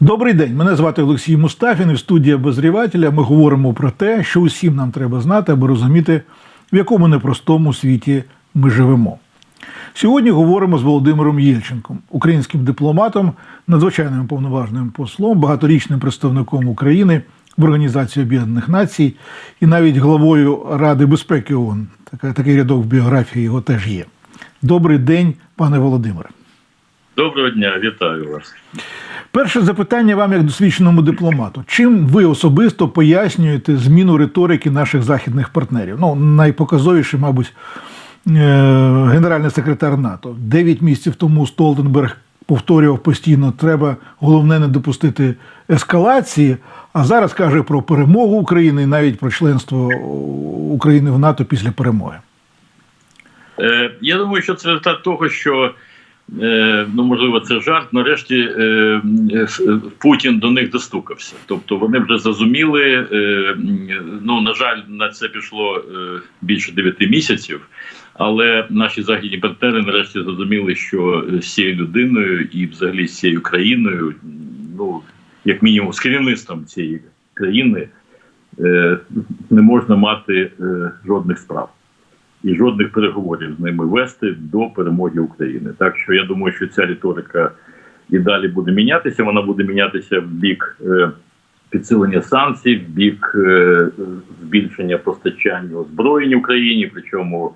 Добрий день, мене звати Олексій Мустафін. і В студії обозрівателя ми говоримо про те, що усім нам треба знати, аби розуміти, в якому непростому світі ми живемо. Сьогодні говоримо з Володимиром Єльченком, українським дипломатом, надзвичайним повноважним послом, багаторічним представником України в Організації Об'єднаних Націй і навіть главою Ради безпеки ООН. Такий рядок в біографії його теж є. Добрий день, пане Володимире. Доброго дня, вітаю вас. Перше запитання вам як досвідченому дипломату. Чим ви особисто пояснюєте зміну риторики наших західних партнерів? Ну, найпоказовіше, мабуть, е, генеральний секретар НАТО. Дев'ять місяців тому Столтенберг повторював постійно, треба головне не допустити ескалації. А зараз каже про перемогу України і навіть про членство України в НАТО після перемоги. Е, я думаю, що це результат того, що ну можливо це жарт. Нарешті е, е, Путін до них достукався. Тобто вони вже зрозуміли. Е, ну на жаль, на це пішло е, більше 9 місяців. Але наші західні партнери нарешті зрозуміли, що з цією людиною і взагалі з цією країною, ну як мінімум з керівництвом цієї країни, е, не можна мати е, жодних справ і жодних переговорів з ними вести до перемоги України. Так що я думаю, що ця риторика і далі буде мінятися. Вона буде мінятися в бік е, підсилення санкцій, в бік е, збільшення постачання озброєнь Україні. Причому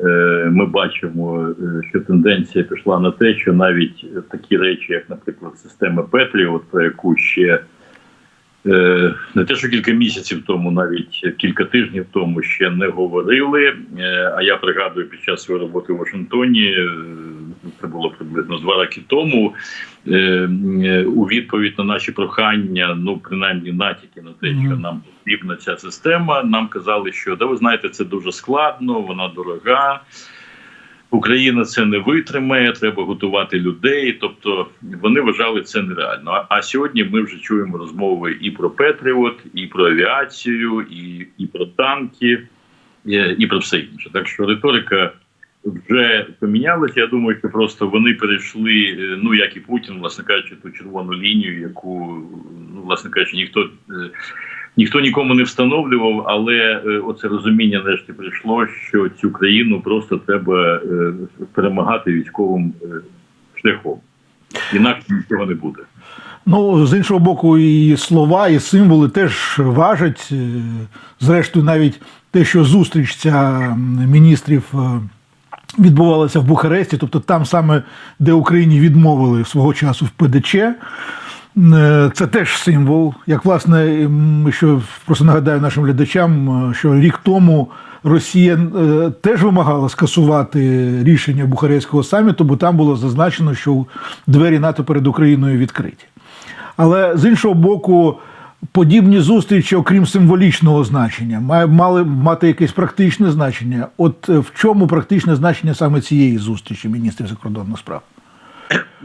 е, ми бачимо, що тенденція пішла на те, що навіть такі речі, як, наприклад, система Петріот, про яку ще не те, що кілька місяців тому, навіть кілька тижнів тому ще не говорили. Е, А я пригадую під час своєї роботи в Вашингтоні, е, це було приблизно два роки тому. е, е, У відповідь на наші прохання, ну принаймні натяки на те, що нам потрібна ця система, нам казали, що да, ви знаєте, це дуже складно, вона дорога. Україна це не витримає, треба готувати людей. Тобто вони вважали це нереально. А, сьогодні ми вже чуємо розмови і про Петріот, і про авіацію, і, і про танки, і, і про все інше. Так що риторика вже помінялася. Я думаю, що просто вони перейшли, е, ну як і Путін, власне кажучи, ту червону лінію, яку ну власне кажучи, ніхто. Ніхто нікому не встановлював, але е, оце розуміння нарешті прийшло, що цю країну просто треба е, перемагати військовим е, шляхом. Інакше нічого не буде. Ну, з іншого боку, і слова, і символи теж важать. Зрештою, навіть те, що зустріч ця міністрів відбувалася в Бухаресті, тобто там саме, де Україні відмовили свого часу в ПДЧ. Е, Це теж символ. Як власне, що просто нагадаю нашим глядачам, е, що рік тому Росія е, теж вимагала скасувати рішення Бухарестського саміту, бо там було зазначено, що двері НАТО перед Україною відкриті. Але з іншого боку, подібні зустрічі, окрім символічного значення, мали мати якесь практичне значення. От в чому практичне значення саме цієї зустрічі міністрів закордонних справ?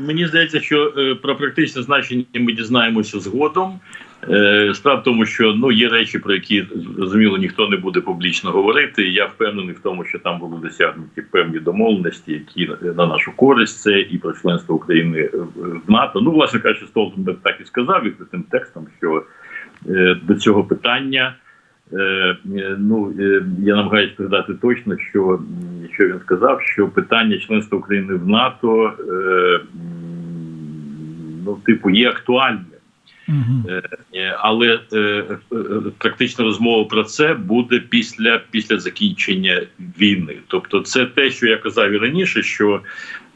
Мені здається, що е, про практичне значення ми дізнаємося згодом. Е, Справа в тому, що ну є речі, про які зрозуміло ніхто не буде публічно говорити. Я впевнений в тому, що там були досягнуті певні домовленості, які е, на нашу користь це і про членство України в- НАТО. Ну, власне кажучи, Столтенберг так і сказав відкритим текстом, що до цього питання. Е, е, ну е, я намагаюся передати точно, що, що він сказав, що питання членства України в НАТО ну, типу, є актуальним. Угу. Але практична розмова про це буде після, після закінчення війни. Тобто, це те, що я казав і раніше, що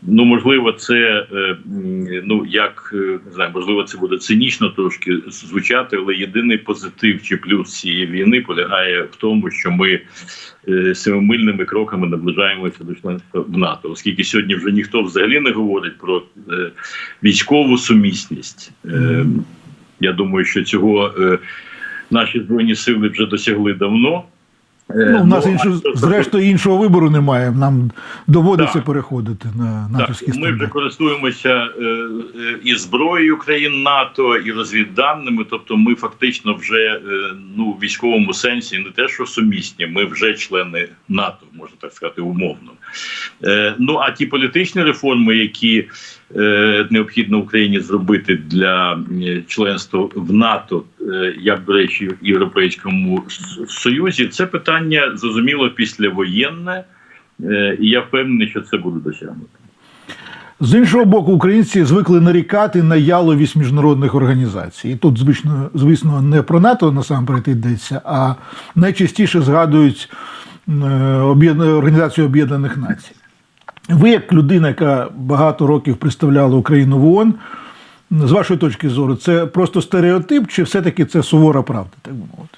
ну можливо, це е, ну як е, не знаю, можливо, це буде цинічно трошки звучати, але єдиний позитив чи плюс цієї війни полягає в тому, що ми е, семимильними кроками наближаємося до членства в НАТО, оскільки сьогодні вже ніхто взагалі не говорить про військову сумісність. Я думаю, що цього наші збройні сили вже досягли давно. Е, Ну, у нас ну, що зрештою іншого вибору немає. Нам доводиться Так. переходити на Так, натовські ми вже користуємося е, е, і зброєю країн НАТО, і розвідданими. Тобто, ми фактично вже ну в військовому сенсі не те, що сумісні, ми вже члени НАТО, можна так сказати, умовно. Ну а ті політичні реформи, які необхідно Україні зробити для е, членства в НАТО, е, як до речі, в Європейському Союзі, це питання зрозуміло післявоєнне, е, і я впевнений, що це буде досягнуто. З іншого боку, українці звикли нарікати на яловість міжнародних організацій. І тут, звично, звісно, не про НАТО насамперед йдеться, а найчастіше згадують е, Організацію Об'єднаних Націй. Ви, як людина, яка багато років представляла Україну в ООН, з вашої точки зору, це просто стереотип, чи все-таки це сувора правда, так би мовити?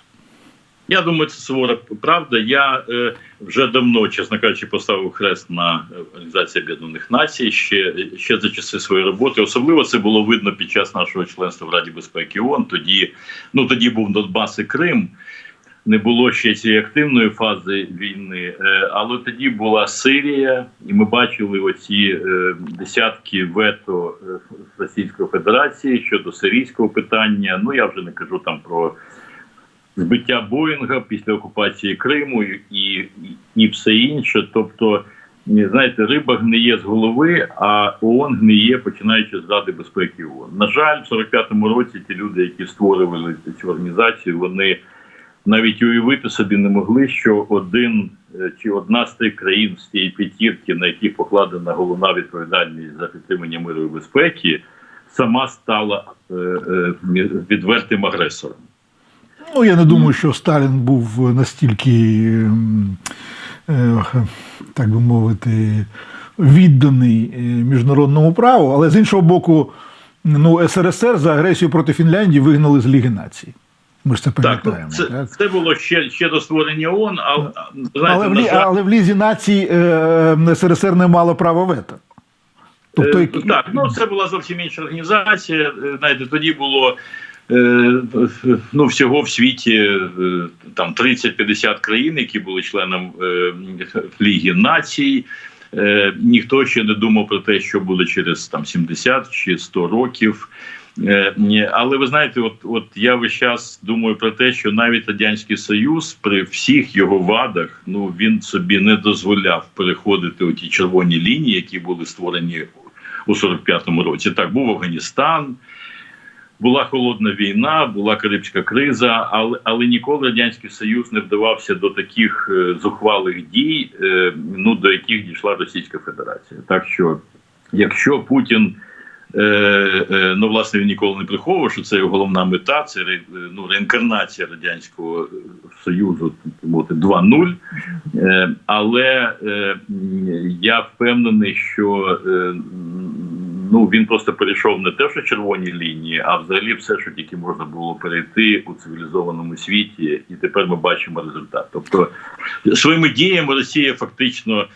Я думаю, це сувора правда. Я е, вже давно, чесно кажучи, поставив хрест на Організації Об'єднаних Націй ще, ще за часи своєї роботи. Особливо це було видно під час нашого членства в Раді безпеки ООН. Тоді, ну тоді був Донбас і Крим. Не було ще цієї активної фази війни, Е, але тоді була Сирія, і ми бачили оці е, десятки вето е, Російської Федерації щодо сирійського питання. Ну я вже не кажу там про збиття Боїнга після окупації Криму і, і, і все інше. Тобто, знаєте, риба гниє з голови, а ООН гниє, починаючи з Ради безпеки ООН. На жаль, в 45-му році ті люди, які створювали цю організацію, вони навіть уявити собі не могли, що один е, чи одна з тих країн з тієї п'ятірки, на яких покладена головна відповідальність за підтримання миру і безпеки, сама стала е, е, відвертим агресором. Ну, я не думаю, що Сталін був настільки, ем, так би мовити, відданий міжнародному праву, але з іншого боку, ну, СРСР за агресію проти Фінляндії вигнали з Ліги націй. Ми ж це Так, ну, пам'ятаємо. це, так? це було ще, ще до створення ООН, а, а, знаєте, але, в, жаль, але в Лізі націй е, СРСР не мало права вето. Тобто, Е, Так, ну це була зовсім інша організація. Е, Знаєте, тоді було е, ну, всього в світі е, там 30-50 країн, які були членом е, Ліги націй. Е, Ніхто ще не думав про те, що буде через там 70 чи 100 років. Е, Але ви знаєте, от от я весь час думаю про те, що навіть радянський союз при всіх його вадах, ну він собі не дозволяв переходити у ті червоні лінії, які були створені у 45-му році. Так, був Афганістан, була холодна війна, була Карибська криза, але але ніколи радянський союз не вдавався до таких е, зухвалих дій, е, ну до яких дійшла Російська Федерація. Так що, якщо Путін ну власне він ніколи не приховував, що це його головна мета, це ре- ну реінкарнація радянського союзу, мовити, 2.0. Е, але е, я впевнений, що е, ну він просто перейшов не те, що червоні лінії, а взагалі все, що тільки можна було перейти у цивілізованому світі, і тепер ми бачимо результат. Тобто своїми діями Росія фактично.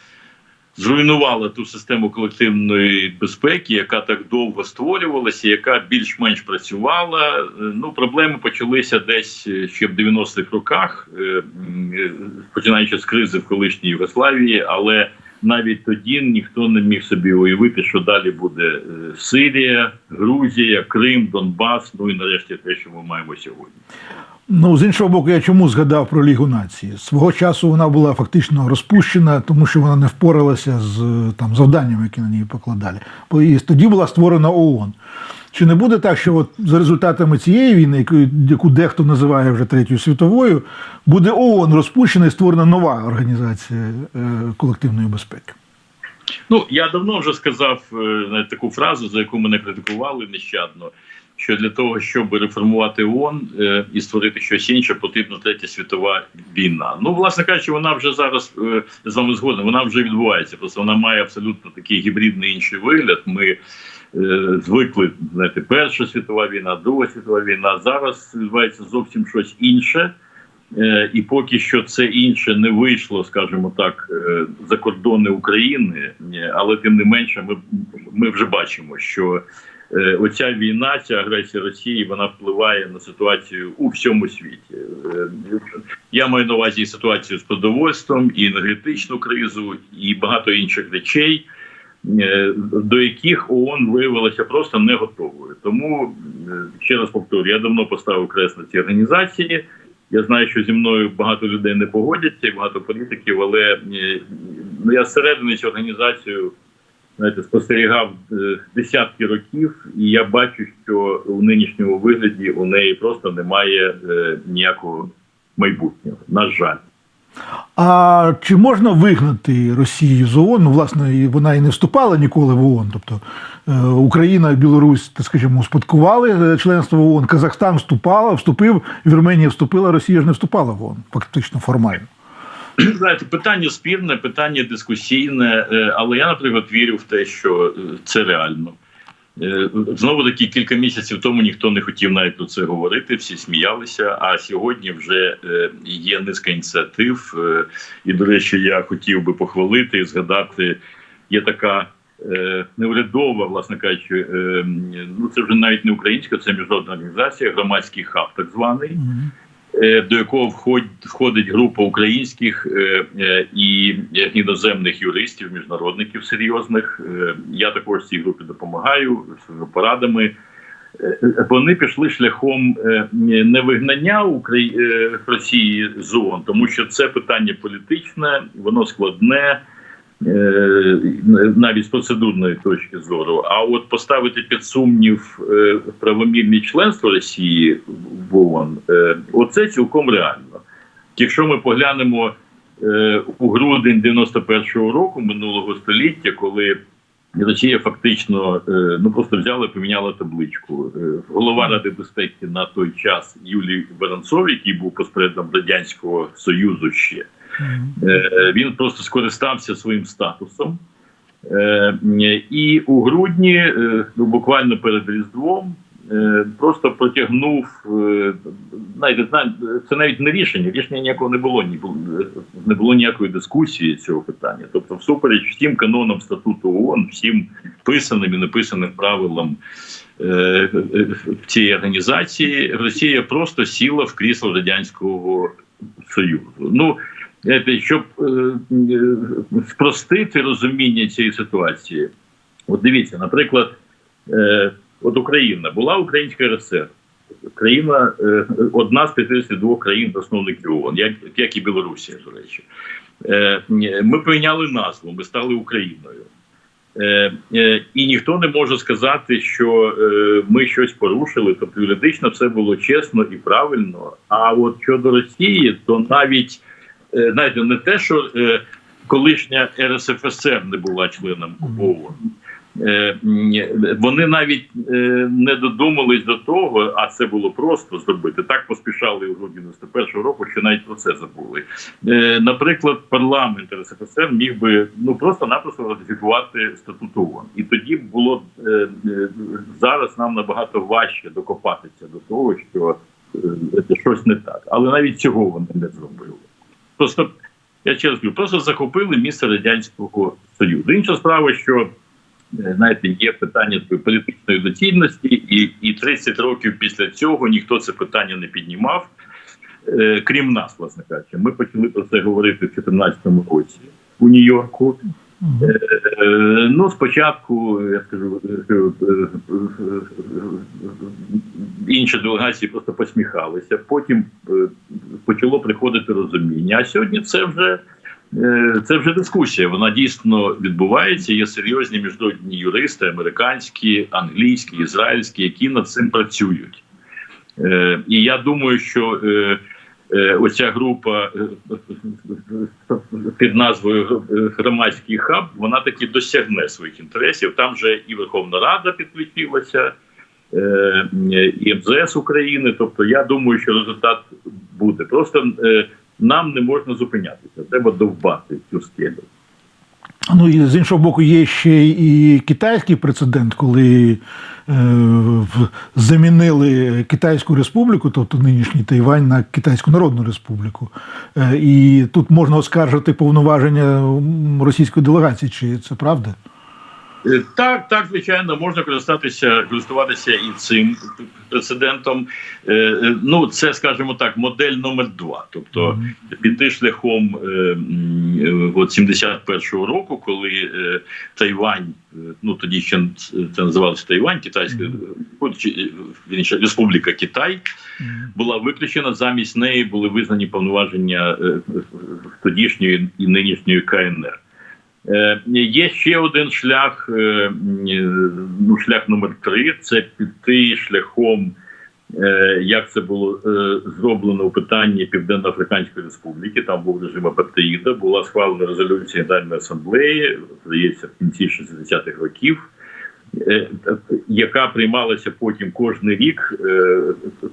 Зруйнувала ту систему колективної безпеки, яка так довго створювалася, яка більш-менш працювала. Е, Ну, проблеми почалися десь е, ще в 90-х роках, е, починаючи з кризи в колишній Югославії, але навіть тоді ніхто не міг собі уявити, що далі буде Сирія, Грузія, Крим, Донбас. Ну і нарешті те, що ми маємо сьогодні. Ну, з іншого боку, я чому згадав про Лігу націй? Свого часу вона була фактично розпущена, тому що вона не впоралася з там завданнями, які на неї покладали. Бо І тоді була створена ООН. Чи не буде так, що от за результатами цієї війни, яку, яку дехто називає вже третьою світовою, буде ООН розпущена і створена нова організація е, колективної безпеки? Ну я давно вже сказав е, таку фразу, за яку мене критикували нещадно. Що для того, щоб реформувати ООН е, і створити щось інше, потрібна третя світова війна. Ну, власне кажучи, вона вже зараз е, з вами згодна, вона вже відбувається. Просто вона має абсолютно такий гібридний інший вигляд. Ми е, звикли знаєте, Перша світова війна, Друга світова війна. Зараз відбувається зовсім щось інше. І поки що це інше не вийшло, скажімо так, за кордони України, але тим не менше, ми, ми вже бачимо, що оця війна, ця агресія Росії, вона впливає на ситуацію у всьому світі. Е, Я маю на увазі ситуацію з продовольством, і енергетичну кризу, і багато інших речей. е, До яких ООН виявилася просто не готовою. Тому е, ще раз повторю, я давно поставив крест на цій організації. Я знаю, що зі мною багато людей не погодяться, і багато політиків, але е, ну, я зсередини цю організацію знаєте, спостерігав е, десятки років, і я бачу, що у нинішньому вигляді у неї просто немає е, ніякого майбутнього. На жаль. А чи можна вигнати Росію з ООН? Ну, власне, вона і не вступала ніколи в ООН. Тобто е, Україна Білорусь, так скажімо, успадкували членство в ООН, Казахстан вступала, вступив, Вірменія вступила, Росія ж не вступала в ООН, фактично формально. Знаєте, питання спірне, питання дискусійне, е, але я, наприклад, вірю в те, що е, це реально. Е, Знову таки, кілька місяців тому ніхто не хотів навіть про це говорити, всі сміялися. А сьогодні вже є низка ініціатив. І, до речі, я хотів би похвалити і згадати, є така неурядова, власне кажучи, ну це вже навіть не українська, це міжнародна організація, громадський хаб, так званий до якого входить, група українських е, е, і іноземних юристів, міжнародників серйозних. Е, Я також цій групі допомагаю з порадами. Е, Вони пішли шляхом е, не вигнання Украї... е, Росії з ООН, тому що це питання політичне, воно складне. Е, Навіть з процедурної точки зору, а от поставити під сумнів е, правомірне членство Росії в ООН, е, оце цілком реально. Якщо ми поглянемо у грудень 91-го року минулого століття, коли Росія фактично ну просто взяла і поміняла табличку. Голова Ради безпеки на той час Юлій Воронцов, який був посередом радянського союзу ще. Е, Він просто скористався своїм статусом. Е, І у грудні, е, ну буквально перед Різдвом, просто протягнув це навіть не рішення. Рішення ніякого не було, не було ніякої дискусії цього питання. Тобто, всупереч всім канонам статуту ООН, всім писаним і неписаним правилам цій організації, Росія просто сіла в крісло радянського союзу. Ну щоб е, е, спростити розуміння цієї ситуації, от дивіться, наприклад, е, от Україна була Українська РСР. Країна одна з 52 країн засновників ООН, як, як і Білорусія, до речі. Ми прийняли назву, ми стали Україною. І ніхто не може сказати, що ми щось порушили. Тобто юридично все було чесно і правильно. А от щодо Росії, то навіть е, знаєте, не те, що е, колишня РСФСР не була членом ООН. Е, Вони навіть не додумались до того, а це було просто зробити. Так поспішали у грудні 91-го року, що навіть про це забули. Наприклад, парламент РСФСР міг би ну просто-напросто ратифікувати статут ООН. І тоді було зараз нам набагато важче докопатися до того, що це щось не так. Але навіть цього вони не зробили. Просто я ще раз просто захопили місце радянського союзу. Інша справа, що е, знаєте, є питання такої політичної доцільності, і, і 30 років після цього ніхто це питання не піднімав, е, крім нас, власне кажучи. Ми почали про це говорити в 2014 році у Нью-Йорку. Е, Ну, спочатку, я скажу, е, е, інші делегації просто посміхалися, потім почало приходити розуміння. А сьогодні це вже. Це вже дискусія. Вона дійсно відбувається. Є серйозні міжнародні юристи, американські, англійські, ізраїльські, які над цим працюють. І я думаю, що оця група е, під назвою е, Громадський хаб вона таки досягне своїх інтересів. Там же і Верховна Рада підключилася, е, і МЗС України. Тобто, я думаю, що результат буде. Просто е, нам не можна зупинятися. Треба довбати цю скелю. Ну і з іншого боку, є ще і китайський прецедент, коли е, замінили Китайську республіку, тобто нинішній Тайвань, на Китайську Народну Республіку. Е, і тут можна оскаржити повноваження російської делегації. Чи це правда? Е, Так, так, звичайно, можна користатися, користуватися і цим прецедентом. Е, е, Ну, це, скажімо так, модель номер два. Тобто піти шляхом е, м, е, 71-го року, коли Тайвань, ну тоді ще це називалося Тайвань, Китайська Республіка Китай була виключена. Замість неї були визнані повноваження тодішньої і нинішньої КНР. Е, Є ще один шлях, е, ну, шлях номер три це піти шляхом, е, як це було зроблено у питанні Південно-Африканської Республіки. Там був режим апартеїда, була схвалена резолюція Генеральної асамблеї, здається, в кінці 60-х років. Яка приймалася потім кожен рік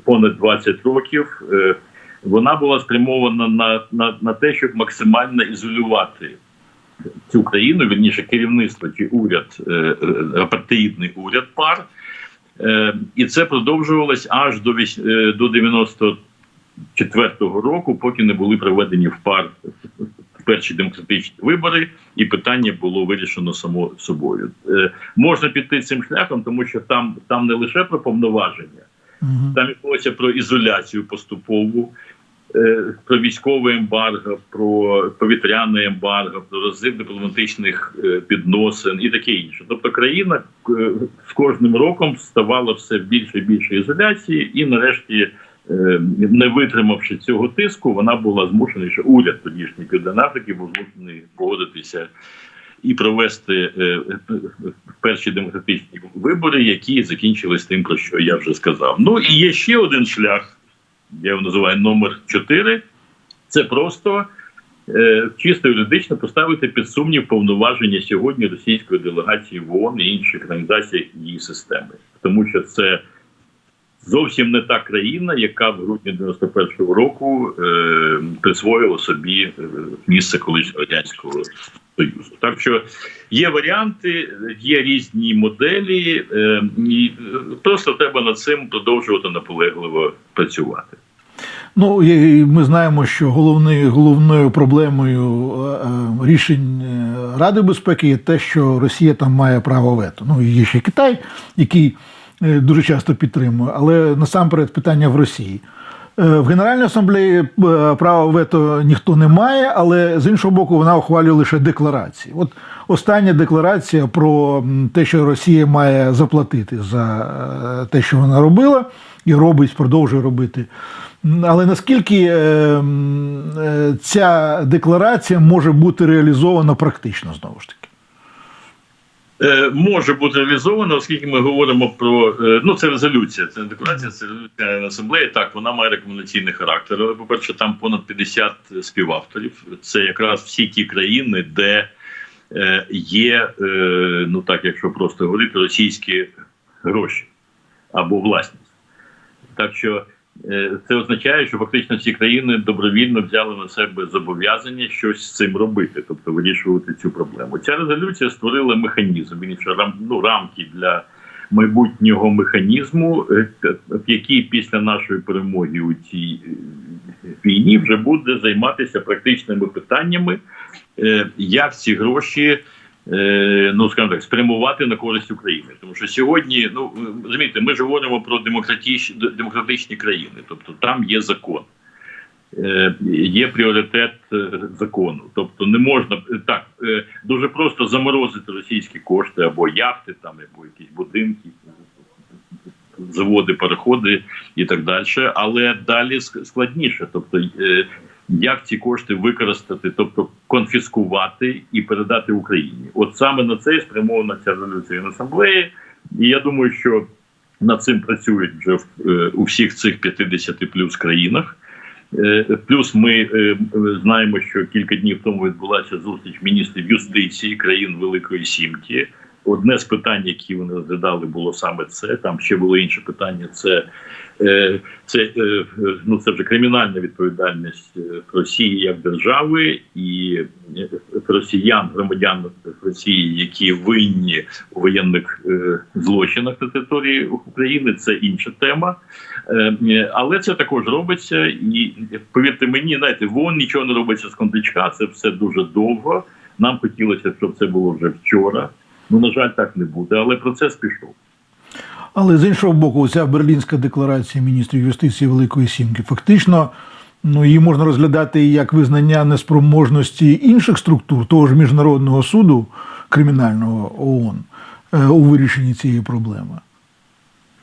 понад 20 років, вона була спрямована на, на, на те, щоб максимально ізолювати цю країну, вірніше керівництво чи уряд, е, е, апартеїдний уряд пар. Е, І це продовжувалось аж до е, до 94-го року, поки не були проведені в пар перші демократичні вибори, і питання було вирішено само собою. Можна піти цим шляхом, тому що там, там не лише про повноваження, там йшлося про ізоляцію поступову, про військове ембарго, про повітряне ембарго, про розрив дипломатичних е, відносин і таке інше. Тобто країна е, з кожним роком ставала все більше і більше ізоляції, і нарешті. е, Не витримавши цього тиску, вона була змушена, що уряд тодішній Південної Африки був змушений погодитися і провести е, перші демократичні вибори, які закінчились тим, про що я вже сказав. Ну і є ще один шлях, я його називаю номер 4 Це просто е, чисто юридично поставити під сумнів повноваження сьогодні російської делегації в ООН і інших організацій її системи, тому що це. Зовсім не та країна, яка в грудні 91-го року е, присвоїла собі е, місце колишнього радянського союзу. Так що є варіанти, є різні моделі, е, і е, просто треба над цим продовжувати наполегливо працювати. Ну, і ми знаємо, що головною, головною проблемою е, рішень Ради безпеки є те, що Росія там має право вето. Ну, і є ще Китай, який дуже часто підтримує, але насамперед питання в Росії. Е, В Генеральній асамблеї е, права вето ніхто не має, але з іншого боку, вона ухвалює лише декларації. От остання декларація про те, що Росія має заплатити за е, те, що вона робила, і робить, продовжує робити. Але наскільки е, е, ця декларація може бути реалізована практично знову ж таки? Е, може бути реалізовано, оскільки ми говоримо про е, ну це резолюція, це не декларація, це резолюція асамблеї. Так, вона має рекомендаційний характер. Але, по-перше, там понад 50 співавторів. Це якраз всі ті країни, де е, є, ну так, якщо просто говорити, російські гроші або власність. Так що це означає, що фактично ці країни добровільно взяли на себе зобов'язання щось з цим робити, тобто вирішувати цю проблему. Ця резолюція створила механізм, рам, ну, рамки для майбутнього механізму, е, який після нашої перемоги у цій е, війні вже буде займатися практичними питаннями, е, як ці гроші. Е, Ну, скажімо так, спрямувати на користь України, тому що сьогодні, ну ви розумієте, ми ж говоримо про демократичні демократичні країни, тобто там є закон, е, є пріоритет е, закону. Тобто не можна е, так е, дуже просто заморозити російські кошти або яхти, там або якісь будинки, заводи, переходи і так далі. Але далі складніше. Тобто, е, як ці кошти використати, тобто конфіскувати і передати Україні. От саме на це спрямована ця резолюція на асамблеї. І я думаю, що над цим працюють вже в, е, у всіх цих 50 плюс країнах. Е, Плюс ми е, знаємо, що кілька днів тому відбулася зустріч міністрів юстиції країн Великої Сімки. Одне з питань, які вони розглядали, було саме це. Там ще було інше питання. Це, е, це, е, ну, це вже кримінальна відповідальність е, Росії як держави і росіян, громадян Росії, які винні у воєнних злочинах на території України. Це інша тема. Але це також робиться, і повірте мені, знаєте, вон нічого не робиться з кондичка. Це все дуже довго. Нам хотілося, щоб це було вже вчора. Ну на жаль, так не буде, але процес пішов. Але з іншого боку, ця Берлінська декларація міністрів юстиції Великої Сімки фактично ну, її можна розглядати як визнання неспроможності інших структур того ж міжнародного суду кримінального ООН е, у вирішенні цієї проблеми.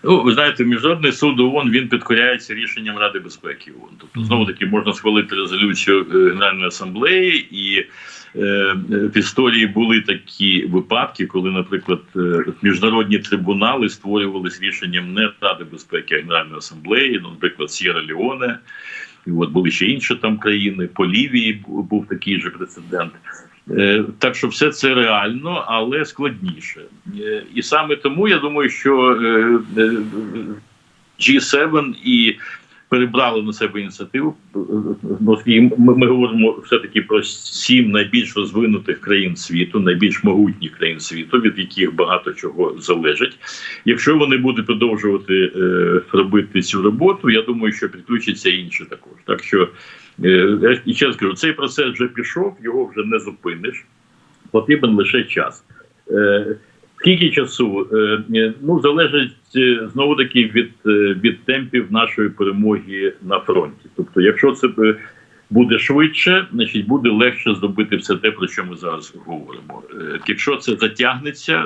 Ну, ви знаєте, міжнародний суд ООН він підкоряється рішенням Ради безпеки ООН. Тобто, знову таки можна схвалити резолюцію е, Генеральної асамблеї, і в історії були такі випадки, коли, наприклад, е, міжнародні трибунали створювалися рішенням не Ради безпеки Генеральної асамблеї, ну, наприклад, Сєра Леоне. І от були ще інші там країни. По Лівії був такий же прецедент. Е, Так що все це реально, але складніше. Е, І саме тому я думаю, що е, е, G7 і перебрали на себе ініціативу. Е, ну, і Ми, говоримо все-таки про сім найбільш розвинутих країн світу, найбільш могутніх країн світу, від яких багато чого залежить. Якщо вони будуть продовжувати е, робити цю роботу, я думаю, що підключаться і інші також. Так що е, і ще раз кажу, цей процес вже пішов, його вже не зупиниш. Потрібен лише час. Скільки часу? Е, е, Ну, залежить е, знову таки від, від темпів нашої перемоги на фронті. Тобто, якщо це буде швидше, значить буде легше зробити все те, про що ми зараз говоримо. Якщо це затягнеться,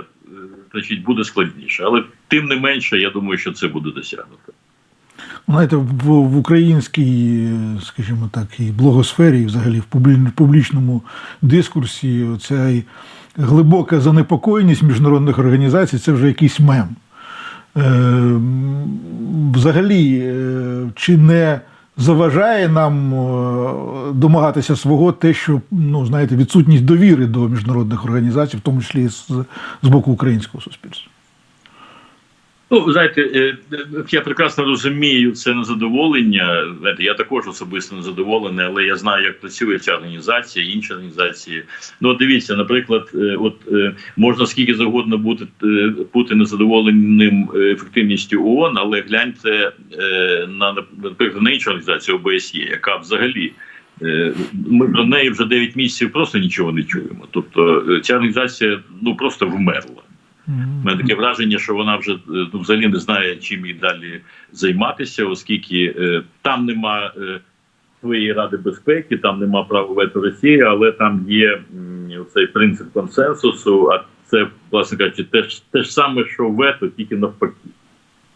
значить буде складніше. Але тим не менше, я думаю, що це буде досягнуто. Знаєте, в, українській, скажімо так, і блогосфері, і взагалі в публічному дискурсі, оця й глибока занепокоєність міжнародних організацій це вже якийсь мем. Е, взагалі, е, чи не заважає нам е, домагатися свого те, що ну, знаєте, відсутність довіри до міжнародних організацій, в тому числі з, з боку українського суспільства? Ну, знаєте, е, е, я прекрасно розумію це незадоволення. Знаєте, я також особисто незадоволений, але я знаю, як працює ця організація, інші організації. Ну, дивіться, наприклад, е, от можна скільки завгодно бути бути незадоволеним ефективністю ООН, але гляньте на наприклад на іншу організацію ОБСЄ, яка взагалі. Ми про неї вже 9 місяців просто нічого не чуємо. Тобто ця організація ну просто вмерла. У мене таке враження, що вона вже е, ну, взагалі не знає, чим їй далі займатися, оскільки е, там нема е, своєї ради безпеки, там нема права вето Росії, але там є м, цей принцип консенсусу. А це, власне кажучи, те ж те ж саме, що вето, тільки навпаки.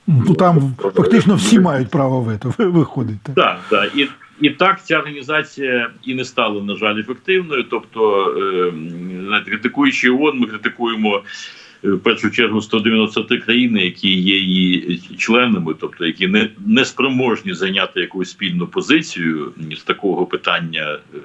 Ну там фактично всі мають право вето, ви виходите. Так, так. І, і так ця організація і не стала, на жаль, ефективною. Тобто, е, критикуючи ООН, ми критикуємо. Е, В першу чергу 193 країни, які є її членами, тобто які не, не спроможні зайняти якусь спільну позицію з такого питання, е,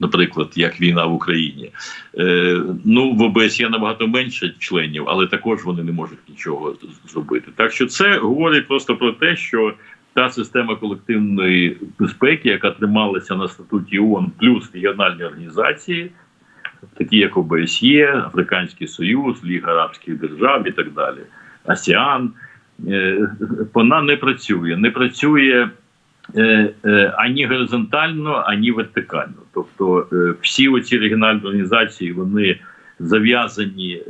наприклад, як війна в Україні. Е, ну в ОБСЄ набагато менше членів, але також вони не можуть нічого зробити. Так що це говорить просто про те, що та система колективної безпеки, яка трималася на статуті ООН, плюс регіональні організації, такі як ОБСЄ, Африканський Союз, Ліга Арабських Держав і так далі, АСІАН, е, вона не працює. Не працює е, е, ані горизонтально, ані вертикально. Тобто всі оці регіональні організації вони зав'язані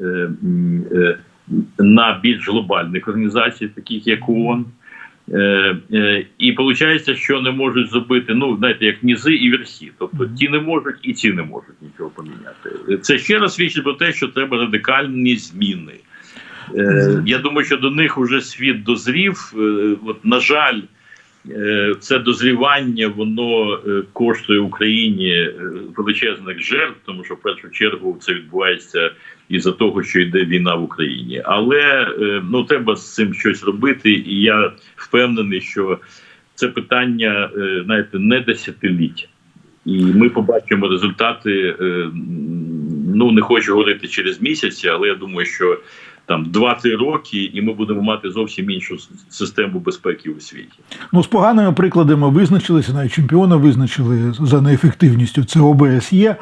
на більш глобальних організаціях, таких як ООН. Е, е, і виходить, що не можуть зробити, ну знаєте, як нізи і верхи. Тобто ті не можуть і ці не можуть нічого поміняти. Це ще раз свідчить про те, що треба радикальні зміни. Е, я думаю, що до них вже світ дозрів. Е, от, на жаль, це дозрівання воно е, коштує Україні е, величезних жертв, тому що в першу чергу це відбувається із-за того, що йде війна в Україні. Але е, ну треба з цим щось робити, і я впевнений, що це питання, е, знаєте, не десятиліть. І ми побачимо результати. е, Ну не хочу говорити через місяць, але я думаю, що там 2-3 роки, і ми будемо мати зовсім іншу систему безпеки у світі. Ну, з поганими прикладами визначилися, навіть чемпіона визначили за неефективністю. Це ОБСЄ.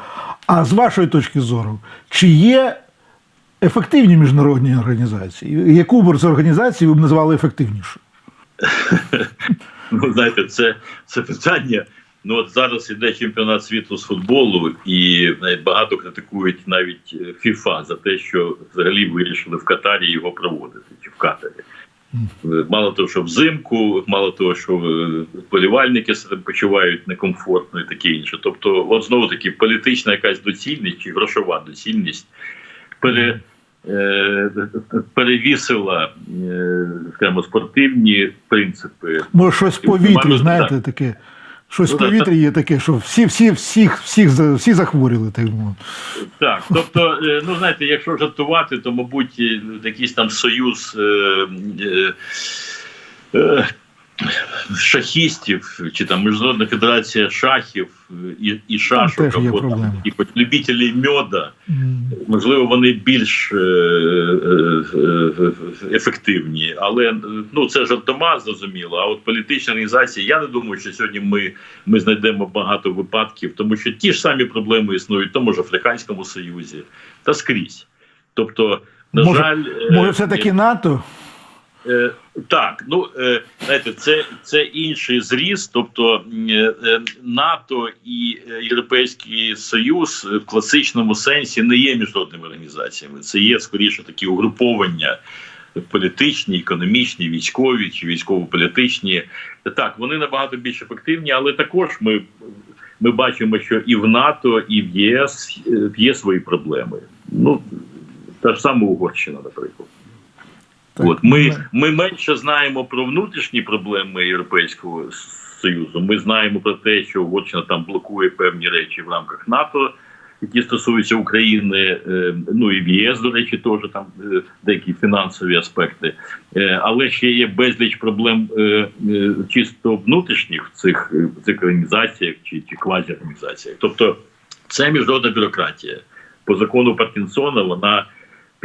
А з вашої точки зору, чи є ефективні міжнародні організації? Яку б з організацій ви б назвали ефективнішою? Ну, знаєте, це, це питання. Ну от зараз іде чемпіонат світу з футболу, і багато критикують навіть е, ФІФА за те, що взагалі вирішили в Катарі його проводити чи в Катарі. Е, Мало того, що взимку, мало того, що е, вболівальники себе почувають некомфортно і таке інше. Тобто, от знову таки політична якась доцільність чи грошова доцільність пере, е, перевісила е, скажімо, спортивні принципи. Може, щось в повітрі, знаєте, так. таке Щось в Ну, так, повітрі є таке, що всі, всі, всіх, всіх, всі захворіли, так. Так, тобто, е, ну знаєте, якщо жартувати, то мабуть е, якийсь там союз. Е, е, е, Шахістів чи там Міжнародна федерація шахів і, і шашок, або там якихось любителів мьода, М. можливо, вони більш е, е, е, ефективні, але ну це жартома зрозуміло. А от політичні організації, я не думаю, що сьогодні ми, ми знайдемо багато випадків, тому що ті ж самі проблеми існують в тому ж Африканському Союзі та скрізь. Тобто, на Може- жаль, е, Може, все-таки НАТО? Е, Так, ну е, знаєте, це, це інший зріз. Тобто е, НАТО і Європейський Союз в класичному сенсі не є міжнародними організаціями. Це є скоріше такі угруповання політичні, економічні, військові чи військово-політичні. Так, вони набагато більш ефективні, але також ми, ми бачимо, що і в НАТО, і в ЄС є свої проблеми. Ну та ж сама Угорщина, наприклад. Так, От ми, ми менше знаємо про внутрішні проблеми Європейського Союзу. Ми знаємо про те, що Угорщина там блокує певні речі в рамках НАТО, які стосуються України, е, ну і в ЄС, до речі, теж там е, деякі фінансові аспекти. Е, Але ще є безліч проблем чисто внутрішніх в цих, в цих організаціях чи, чи квазіорганізаціях. Тобто це міжнародна бюрократія. По закону Паркінсона вона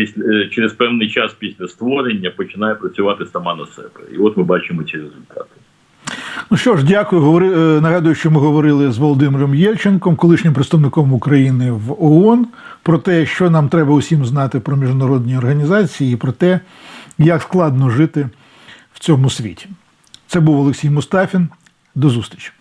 після е, через певний час після створення починає працювати сама на себе. І от ми бачимо ці результати. Ну що ж, дякую. Говори, е, нагадую, що ми говорили з Володимиром Єльченком, колишнім представником України в ООН, про те, що нам треба усім знати про міжнародні організації і про те, як складно жити в цьому світі. Це був Олексій Мустафін. До зустрічі.